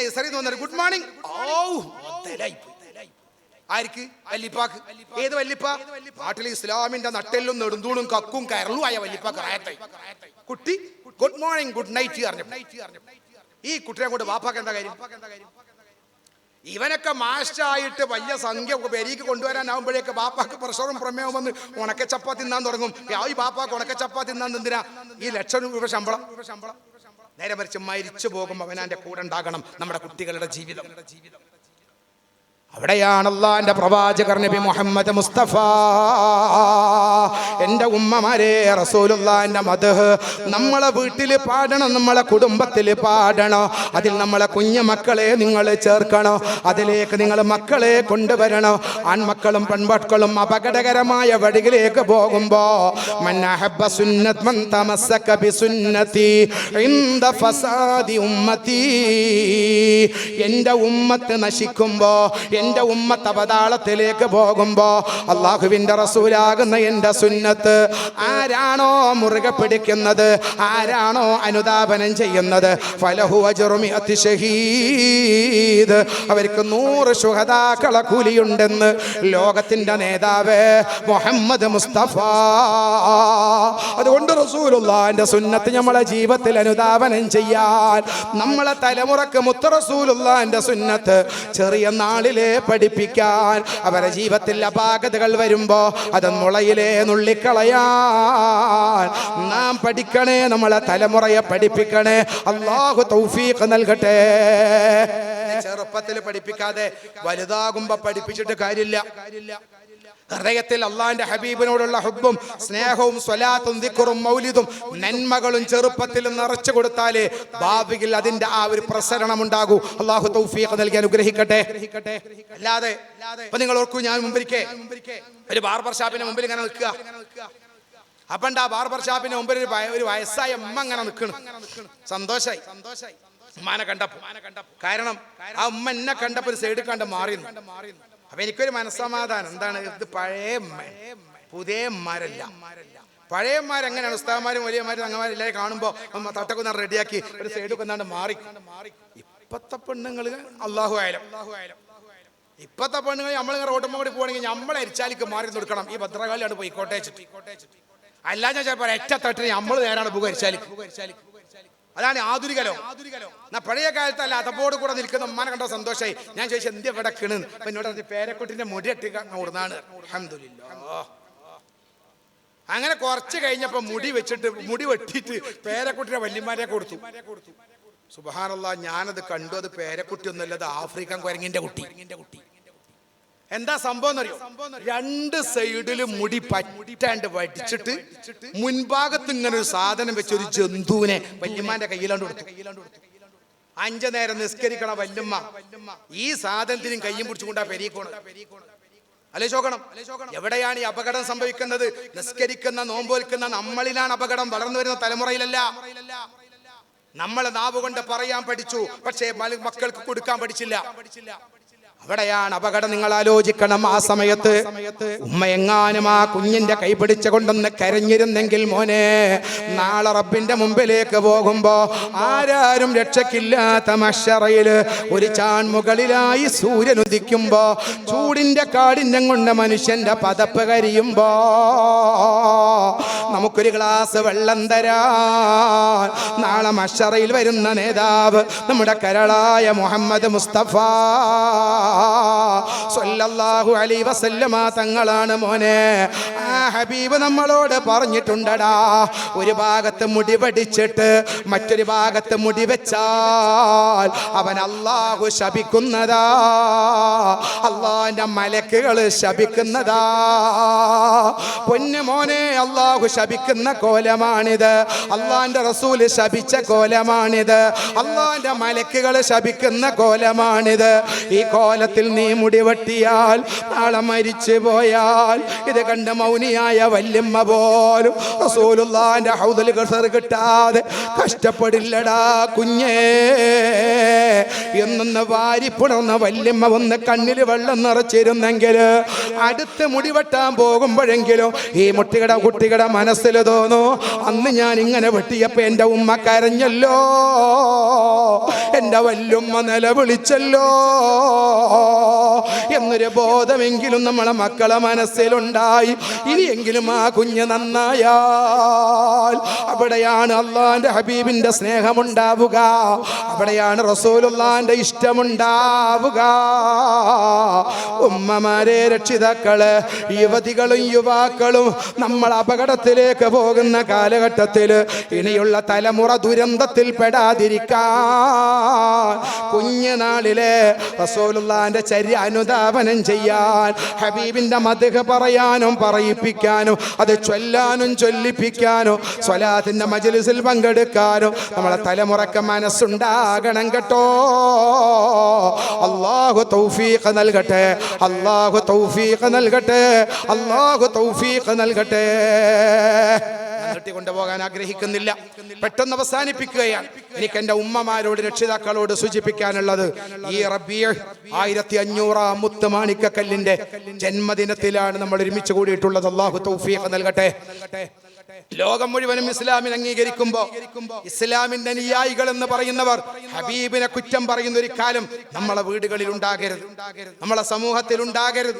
ഗുഡ് മോർണിംഗ്. ഓ. ആർക്ക് വല്ലിപ്പാക്ക്. ഏത് വല്ലിപ്പ? നാട്ടിൽ ഇസ്ലാമിന്റെ നട്ടെല്ലും നെടുന്തൂണും കക്കും കരളും ആയ വല്ലിപ്പാക്ക്. കുട്ടി ഗുഡ് മോർണിംഗ് ഗുഡ് നൈറ്റ് പറഞ്ഞു ഈ കുട്ടിയെ കൊണ്ട് വാപ്പാക്ക് എന്താ കാര്യം? ഇവനൊക്കെ മാസ്റ്റായിട്ട് വലിയ സംഖ്യ പെരീക്ക് കൊണ്ടുവരാനാവുമ്പോഴേക്ക് ബാപ്പാക്ക് പ്രഷറും പ്രമേയവും വന്ന് ഉണക്ക ചപ്പാത്തി തിന്നാൻ തുടങ്ങും. ഈ ബാപ്പാക്ക് ഉണക്ക ചപ്പാത്തി തിന്നാൻ എന്തിനാ? ഈ ലക്ഷം രൂപ ശമ്പളം. നേരെ മറിച്ച് മരിച്ചു പോകുമ്പോൾ അവനാന്റെ കൂടെ ഉണ്ടാകണം നമ്മുടെ കുട്ടികളുടെ ജീവിതം. അവിടെയാണ് അള്ളാന്റെ പ്രവാചകർ നബി മുഹമ്മദ് മുസ്തഫ. എന്റെ ഉമ്മമാരെ റസൂലുള്ളാഹിന്റെ മത് നമ്മളെ വീട്ടിൽ പാടണം നമ്മളെ കുടുംബത്തിൽ പാടണം അതിൽ നമ്മളെ കുഞ്ഞു മക്കളെ നിങ്ങൾ ചേർക്കണം അതിലേക്ക് നിങ്ങൾ മക്കളെ കൊണ്ടുവരണം. ആൺമക്കളും പെൺമക്കളും അപകടകരമായ വഴികളിലേക്ക് പോകുമ്പോൾ എന്റെ ഉമ്മത്ത് നശിക്കുമ്പോ എന്റെ ഉമ്മത്ത് അവതാളത്തിലേക്ക് പോകുമ്പോ അള്ളാഹുവിന്റെ റസൂലാകുന്ന എന്റെ സുന്നത്ത് ആരാണോ മുറുകെ പിടിക്കുന്നത് ആരാണോ അനുതാപനം ചെയ്യുന്നത്? ഫലഹു അജുറുമി ഷഹീദ്. അവർക്ക് നൂറ് ശുഹതാക്കള കൂലിയുണ്ടെന്ന് ലോകത്തിന്റെ നേതാവ് മുഹമ്മദ് മുസ്തഫ. അതുകൊണ്ട് റസൂലുള്ളാന്റെ സുന്നത്ത് നമ്മളെ ജീവിതത്തിൽ അനുധാവനം ചെയ്യാൻ നമ്മളെ തലമുറയ്ക്ക് മുത്ത റസൂലുള്ളാന്റെ സുന്നത്ത്. ചെറിയ നാളിലെ പഠിപ്പിക്കാൻ അവരെ ജീവിതത്തിൽ അപാകതകൾ വരുമ്പോ അത് മുളയിലെ നുള്ളിക്കളയാൻ. നാം പഠിക്കണേ നമ്മളെ തലമുറയെ പഠിപ്പിക്കണേ. അള്ളാഹു തൗഫീഖ് നൽകട്ടെ. ചെറുപ്പത്തിൽ പഠിപ്പിക്കാതെ വലുതാകുമ്പോ പഠിപ്പിച്ചിട്ട് കാര്യമില്ല. ഹൃദയത്തിൽ അള്ളാന്റെ ഹബീബിനോടുള്ള ഹുബും സ്നേഹവും സ്വലാത്തും ദിക്കുറും മൗലിതും നന്മകളും ചെറുപ്പത്തിൽ നിറച്ചു കൊടുത്താലേ ഭാവിയിൽ അതിന്റെ ആ ഒരു പ്രസരണം ഉണ്ടാകൂ. അള്ളാഹു തൗഫീഖ് നൽകി അനുഗ്രഹിക്കട്ടെ. അല്ലാതെ ഇപ്പൊ നിങ്ങൾ ഓർക്കൂ ഞാൻ മുമ്പിരിക്കേ. ഒരു ബാർബർ ഷാപ്പിന്റെ മുമ്പിൽ ഇങ്ങനെ നിൽക്കുക. അപ്പണ്ട് ആ ബാർബർ ഷാപ്പിന്റെ മുമ്പിൽ ഒരു ഒരു വയസ്സായ അമ്മ അങ്ങനെ നിൽക്കണം. സന്തോഷായി. സന്തോഷായി ഉമ്മാനെ കണ്ടപ്പോ. കാരണം ആ ഉമ്മ എന്നെ കണ്ടപ്പോ ഒരു സൈഡ് കണ്ട് മാറി അപ്പൊ എനിക്കൊരു മനസ്സമാധാനം. എന്താണ്? ഇത് പഴയ. പുതിയ ഉമ്മാരല്ല. പഴയന്മാർ എങ്ങനെയാണ്? ഉസ്താവന്മാരും വലിയമാരും അങ്ങന്മാരും എല്ലാവരും കാണുമ്പോൾ തട്ടൊക്കെ ഒന്ന് റെഡിയാക്കി ഒരു സൈഡൊക്കെ ഒന്നാണ്ട് മാറി. ഇപ്പത്തെ പെണ്ണുങ്ങൾ അള്ളാഹു ആയാലും ഇപ്പത്തെ പെണ്ണുങ്ങൾ നമ്മൾ റോട്ടുമ്പോൾ കൂടി പോകണമെങ്കിൽ നമ്മൾ എരിച്ചാലിക്ക് മാറി കൊടുക്കണം. ഈ ഭദ്രകാലിയാണ് പോയിക്കോട്ടെ അല്ല ഞാൻ ചിലപ്പോൾ ഏറ്റത്തട്ടിന് തട്ടിന് നമ്മൾ നേരാണ് പോകുക എരിച്ചാലിക്ക്. അതാണ് ആധുനികലോ എന്നാ പഴയ കാലത്തല്ല അതപ്പോട് കൂടെ നിൽക്കുന്ന ഉമ്മാനെ കണ്ട സന്തോഷമായി ഞാൻ ചോദിച്ചു എന്ത് ഇവിടെ കിണ് അപ്പൊ എന്നോട് പേരക്കുട്ടിന്റെ മുടി ഇട്ട് ഓടുന്നാണ് അങ്ങനെ കുറച്ച് കഴിഞ്ഞപ്പോ മുടി വെച്ചിട്ട് മുടി വെട്ടിയിട്ട് പേരക്കുട്ടിയുടെ വല്യമാരെ കൊടുത്തു. സുബഹാനല്ല ഞാനത് കണ്ടു. അത് പേരക്കുട്ടി ഒന്നുമല്ല അത് ആഫ്രിക്കൻ കുരങ്ങിന്റെ കുട്ടി കുട്ടി. എന്താ സംഭവം രണ്ട് സൈഡിൽ മുടി പറ്റാണ്ട് വടിച്ചിട്ട് മുൻഭാഗത്ത് ഇങ്ങനെ ഒരു സാധനം വെച്ച് ഒരു ജന്തുവിനെ വല്യമ്മാന്റെ കയ്യിലാണ്ട് കൊടുത്തു. അഞ്ചു നേരം നിസ്കരിക്കണ വല്യമ്മ. ഈ സാധനത്തിനും കയ്യും പിടിച്ചുകൊണ്ടാ പെരീക്കോണ് അല്ലേ ചോക്കണം എവിടെയാണ് ഈ അപകടം സംഭവിക്കുന്നത്? നിസ്കരിക്കുന്ന നോമ്പോൽക്കുന്ന നമ്മളിലാണ് അപകടം വളർന്നു വരുന്ന തലമുറയിലല്ല. നമ്മൾ നാവ് കൊണ്ട് പറയാൻ പഠിച്ചു. പക്ഷേ മക്കൾക്ക് കൊടുക്കാൻ പഠിച്ചില്ല. അവിടെയാണ് അപകടം നിങ്ങൾ ആലോചിക്കണം ആ സമയത്ത്. ഉമ്മ എങ്ങാനും ആ കുഞ്ഞിന്റെ കൈ പിടിച്ചു കൊണ്ടൊന്ന് കരഞ്ഞിരുന്നെങ്കിൽ മോനെ നാളെ റബ്ബിന്റെ മുമ്പിലേക്ക് പോകുമ്പോ ആരാരും രക്ഷക്കില്ലാത്ത മഷറയിൽ ഒരു ചാൺ മുകളിലായി സൂര്യൻ ഉദിക്കുമ്പോ ചൂടിന്റെ കാടിന്റെ കൊണ്ട് മനുഷ്യന്റെ പതപ്പ് കരിയുമ്പോ നമുക്കൊരു ഗ്ലാസ് വെള്ളം തരാൻ. നാളെ മഷറയിൽ വരുന്ന നേതാവ് നമ്മുടെ കരളായ മുഹമ്മദ് മുസ്തഫ. സല്ലല്ലാഹു അലൈഹി വസല്ലമ തങ്ങളാണ് മോനെ. ആ ഹബീബ് നമ്മളോട് പറഞ്ഞിട്ടുണ്ടടാ ഒരു ഭാഗത്ത് മുടി പഠിച്ചിട്ട് മറ്റൊരു ഭാഗത്ത് മുടി വെച്ചാൽ അവൻ അല്ലാഹു ശപിക്കുന്നതാ അള്ളാഹിന്റെ മലക്കുകൾ ശപിക്കുന്നതാ. പൊന്നു മോനെ അള്ളാഹു ശപിക്കുന്ന കോലമാണിത്. അള്ളാന്റെ റസൂൽ ശപിച്ച കോലമാണിത്. അള്ളാന്റെ മലക്കുകൾ ശപിക്കുന്ന കോലമാണിത്. ഈ കോലത്തിൽ നീ മുടി വെട്ടിയാൽ നാളെ മരിച്ചു പോയാൽ ഇത് കണ്ട മൗനിയായ വല്യമ്മ പോലും റസൂലുള്ളാന്റെ ഹൗദൽ കിട്ടാതെ കഷ്ടപ്പെടില്ലടാ കുഞ്ഞേ. എന്നൊന്ന് വാരിപ്പുണർന്ന വല്യമ്മ ഒന്ന് കണ്ണിൽ വെള്ളം നിറച്ചിരുന്നെങ്കിൽ അടുത്ത് മുടി വെട്ടാൻ പോകുമ്പോഴെങ്കിലും ഈ മുട്ടികട കുട്ടികളുടെ മനസ്സിൽ തോന്നു അന്ന് ഞാൻ ഇങ്ങനെ വെട്ടിയപ്പോ എന്റെ ഉമ്മ കരഞ്ഞല്ലോ എന്റെ വല്യുമ്മ നിലവിളിച്ചല്ലോ. എന്നൊരു ബോധമെങ്കിലും നമ്മളെ മക്കളെ മനസ്സിലുണ്ടായി. ഇനിയെങ്കിലും ആ കുഞ്ഞ് നന്നായാൽ അവിടെയാണ് അള്ളാന്റെ ഹബീബിന്റെ സ്നേഹമുണ്ടാവുക. അവിടെയാണ് റസൂലുള്ളാന്റെ ഇഷ്ടമുണ്ടാവുക. ഉമ്മമാരെ രക്ഷിതാക്കൾ യുവതികളും യുവാക്കളും നമ്മൾ അപകടത്തിലേക്ക് പോകുന്ന കാലഘട്ടത്തിൽ ഇനിയുള്ള തലമുറ ദുരന്തത്തിൽ പെടാതിരിക്കാൻ കുഞ്ഞുനാളിലെ റസൂലുള്ളാന്റെ ചര്യ അനുദാപനം ചെയ്യാൻ ഹബീബിന്റെ മതക പറയാനും പറയിപ്പിക്കാനും അത് ചൊല്ലാനും ചൊല്ലിപ്പിക്കാനും സ്വലാത്തിന്റെ മജലിസിൽ പങ്കെടുക്കാനും നമ്മളെ തലമുറയ്ക്ക് മനസ്സുണ്ടാകണം കേട്ടോ. അള്ളാഹു തൗഫീഖ് നൽകട്ടെ അള്ളാഹു തൗഫീഖ് നൽകട്ടെ അള്ളാഹു തൗഫീഖ് നൽകട്ടെ. നീട്ടിക്കൊണ്ടുപോകാൻ ആഗ്രഹിക്കുന്നില്ല. പെട്ടെന്ന് അവസാനിപ്പിക്കുകയാണ്. എനിക്ക് എന്റെ ഉമ്മമാരോട് രക്ഷിതാക്കളോട് സൂചിപ്പിക്കാനുള്ളത് ഈ റബിയ ആയിരത്തി അഞ്ഞൂറാം മുത്ത് മാണിക്കക്കല്ലിന്റെ ജന്മദിനത്തിലാണ് നമ്മൾ ഒരുമിച്ച് കൂടിയിട്ടുള്ളത്. അള്ളാഹു തൗഫീഖ് നൽകട്ടെ. ലോകം മുഴുവനും ഇസ്ലാമിനെ അംഗീകരിക്കുമ്പോ ഇസ്ലാമിന്റെ അനുയായികൾ എന്ന് പറയുന്നവർ ഹബീബിനെ കുറ്റം പറയുന്ന ഒരു കാലം നമ്മളെ വീടുകളിൽ ഉണ്ടാകരുത്. നമ്മളെ സമൂഹത്തിൽ ഉണ്ടാകരുത്.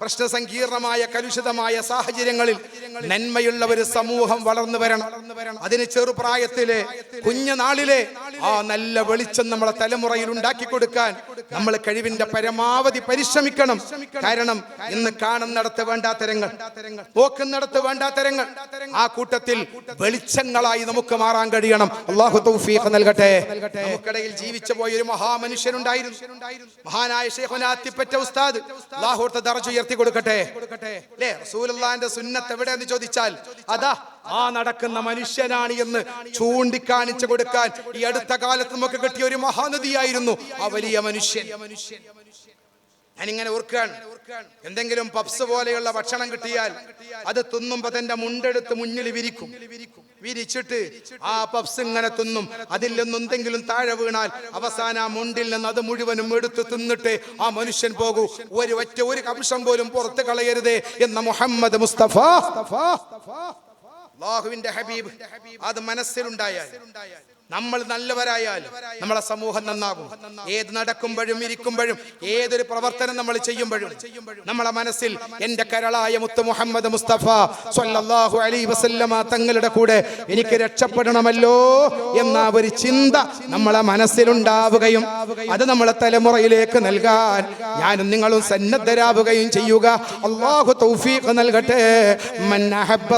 പ്രശ്ന സങ്കീർണമായ കലുഷിതമായ സാഹചര്യങ്ങളിൽ നന്മയുള്ള ഒരു സമൂഹം വളർന്നു വരണം. അതിന് ചെറുപ്രായത്തിലെ കുഞ്ഞുനാളിലെ ആ നല്ല വെളിച്ചം നമ്മളെ തലമുറയിൽ ഉണ്ടാക്കി കൊടുക്കാൻ നമ്മൾ കഴിവിന്റെ പരമാവധി പരിശ്രമിക്കണം. കാരണം ഇന്ന് കാണുന്നിടത്ത് വേണ്ടാത്തരങ്ങൾ പോക്കുന്നിടത്ത് വേണ്ടാത്തരങ്ങൾ ആ കൂട്ടത്തിൽ വെളിച്ചങ്ങളായി നമുക്ക് മാറാൻ കഴിയണം. അള്ളാഹു തൗഫീഖ് നൽകട്ടെ. നമുക്കിടയിൽ ജീവിച്ച പോയ ഒരു മഹാമനുഷ്യനുണ്ടായിരുന്നു. മഹാനായ ഷേഖുനാത്തിപ്പറ്റ ഉസ്താദ് അള്ളാഹുർത്ത ദർജ ഉയർത്തി കൊടുക്കട്ടെ. അല്ലേ? റസൂലുള്ളാന്റെ സുന്നത്ത് എവിടെ എന്ന് ചോദിച്ചാൽ അതാ ആ നടക്കുന്ന മനുഷ്യനാണ് എന്ന് ചൂണ്ടിക്കാണിച്ചു കൊടുക്കാൻ ഈ അടുത്ത കാലത്ത് നമുക്ക് കിട്ടിയ ഒരു മഹാനദിയായിരുന്നു ആ വലിയ മനുഷ്യൻ. ഞാനിങ്ങനെ ഓർക്കുകയാണ്. എന്തെങ്കിലും പപ്സ് പോലെയുള്ള ഭക്ഷണം കിട്ടിയാൽ അത് തിന്നുമ്പോ തന്റെ മുണ്ടെടുത്ത് മുന്നിൽ വിരിക്കും. വിരിച്ചിട്ട് ആ പപ്സ് ഇങ്ങനെ തിന്നും. അതിൽ നിന്ന് എന്തെങ്കിലും താഴെ വീണാൽ അവസാന ആ മുണ്ടിൽ നിന്ന് അത് മുഴുവനും എടുത്ത് തിന്നിട്ട് ആ മനുഷ്യൻ പോകൂ. ഒരു ഒറ്റ ഒരു കംശം പോലും പുറത്ത് കളയരുതേ എന്ന മുഹമ്മദ് മുസ്തഫ. അള്ളാഹുവിന്റെ ഹബീബ് അത് മനസ്സിലുണ്ടായാൽ നമ്മൾ നല്ലവരായാൽ നമ്മളെ സമൂഹം നന്നാകും. ഏത് നടക്കുമ്പോഴും ഇരിക്കുമ്പോഴും ഏതൊരു പ്രവർത്തനം നമ്മൾ ചെയ്യുമ്പോഴും നമ്മളെ മനസ്സിൽ എന്റെ കരളായ മുത്ത് മുഹമ്മദ് മുസ്തഫ സല്ലല്ലാഹു അലൈഹി വസല്ലമ തങ്ങളുടെ കൂടെ എനിക്ക് രക്ഷപ്പെടണമല്ലോ എന്ന ഒരു ചിന്ത നമ്മളെ മനസ്സിലുണ്ടാവുകയും അത് നമ്മളെ തലമുറയിലേക്ക് നൽകാൻ ഞാനും നിങ്ങളും സന്നദ്ധരാവുകയും ചെയ്യുക. അള്ളാഹു തൗഫീഖ് നൽകട്ടെ. മൻ അഹബ്ബ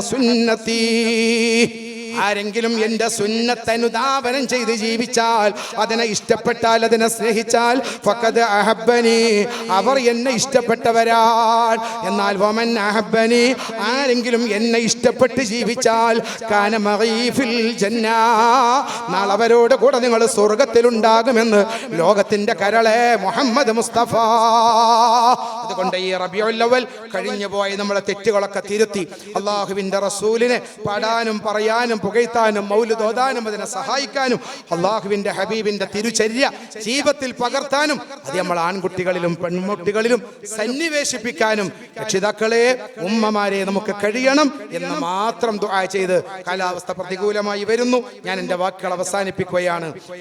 ആരെങ്കിലും എന്റെ സുന്നത്ത് അനുധാവനം ചെയ്ത് ജീവിച്ചാൽ അതിനെ ഇഷ്ടപ്പെട്ടാൽ അതിനെ സ്നേഹിച്ചാൽ ഫക്കത് അഹബനി അവർ എന്നെ ഇഷ്ടപ്പെട്ടവരാൾ എന്നാൽ വമൻ അഹബനി ആരെങ്കിലും എന്നെ ഇഷ്ടപ്പെട്ട് ജീവിച്ചാൽ കാന മഗീഫിൽ ജന്ന. നാളെ അവരോട് കൂടെ നിങ്ങൾ സ്വർഗത്തിലുണ്ടാകുമെന്ന് ലോകത്തിന്റെ കരളെ മുഹമ്മദ് മുസ്തഫ. അതുകൊണ്ട് ഈ റബിയുള്ളവൽ കഴിഞ്ഞു പോയി നമ്മളെ തെറ്റുകളൊക്കെ തിരുത്തി അള്ളാഹുവിന്റെ റസൂലിനെ പാടാനും പറയാനും പുകഴ്ത്താനും തോതാനും അതിനെ സഹായിക്കാനും അള്ളാഹുവിന്റെ ഹബീബിന്റെ തിരുചര്യ ജീവിതത്തിൽ പകർത്താനും അത് നമ്മൾ ആൺകുട്ടികളിലും പെൺകുട്ടികളിലും സന്നിവേശിപ്പിക്കാനും രക്ഷിതാക്കളെ ഉമ്മമാരെ നമുക്ക് കഴിയണം എന്ന് മാത്രം ദുആ ചെയ്ത് കാലാവസ്ഥ പ്രതികൂലമായി വരുന്നു. ഞാൻ എന്റെ വാക്കുകൾ അവസാനിപ്പിക്കുകയാണ്.